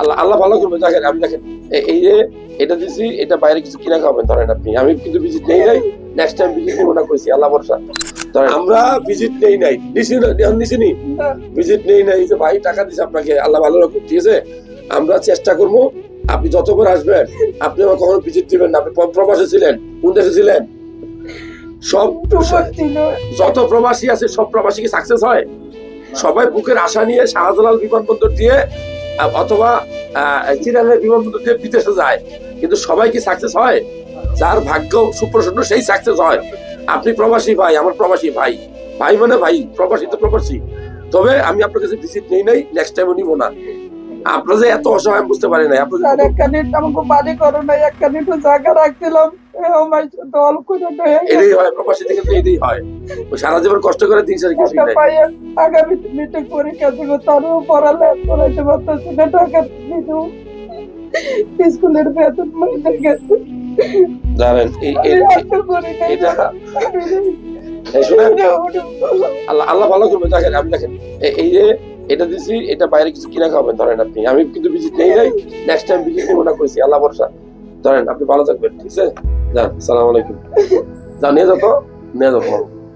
আল্লাহ আল্লাহ ভালো করবে। দেখেন আমি দেখেন এই যে এটা দিছি এটা বাইরে কিছু কিনা খাবেন ধরেন আপনি। আমি কিন্তু ভিজিট নেই নাই নেক্সট টাইম ভিজিট নিব না কইছি আল্লাহ ভরসা। ধরেন আমরা ভিজিট নেই নাই। নিছি না নিছি নি। ভিজিট নেই নাই যে ভাই টাকা দিছে আপনাকে আল্লাহ ভালো রাখুন ঠিক আছে? আমরা চেষ্টা করব আপনি যতবার আসবেন আপনি আমার কখনো ভিজিট দিবেন না। আপনি প্র- প্রবাসে ছিলেন কোন দেশে ছিলেন? সব যত প্রবাসী আছে সব প্রবাসী কি সাকসেস হয়? সবাই বুকের আশা নিয়ে শাহজালাল বিমানবন্দর দিয়ে অথবা চিরালের বিমানবন্দর দিয়ে বিদেশে যায়। কিন্তু সবাই কি সাকসেস হয়? যার ভাগ্য সুপ্রসন্ন, সেই সাকসেস হয়। আপনি প্রবাসী ভাই, আমার প্রবাসী ভাই। ভাই মানে ভাই, প্রবাসী তো প্রবাসী। তবে আমি আপনার কাছে ভিজিট নেই নাই নেক্সট টাইম নিব না। আপনার যে এত অসহায় বুঝতে পারি না আপনার স্যার যে- আমাকে বাড়ি করো না একটু জায়গা রাখছিলাম। আমার দল করে দেয় এটাই হয় প্রবাসী থেকে তো এটাই হয়। সারা জীবন কষ্ট করে দিন সাথে কিছুই একটা নাই। পাইয়ে আগামী মিটিং পরীক্ষা দেবো তারও পড়ালে পড়াইতে পারতেছে না টাকা দিত স্কুলের বেতন মাইনে গেছে জানেন এই আমি এই- একটা করি নাই। এটা আল্লাহ আল্লাহ ভালো করবে দেখেন আমি দেখেন এই যে এটা দিছি, এটা বাইরে কিছু কিনা খাবেন ধরেন আপনি। আমি কিন্তু ভিজিট নেই যাই নেক্সট টাইম ভিজিট নেব না কইছি, আল্লাহ ভরসা। ধরেন, আপনি ভালো থাকবেন, ঠিক আছে? যান সালাম আলাইকুম। যা নিয়ে যাও নিয়ে যাও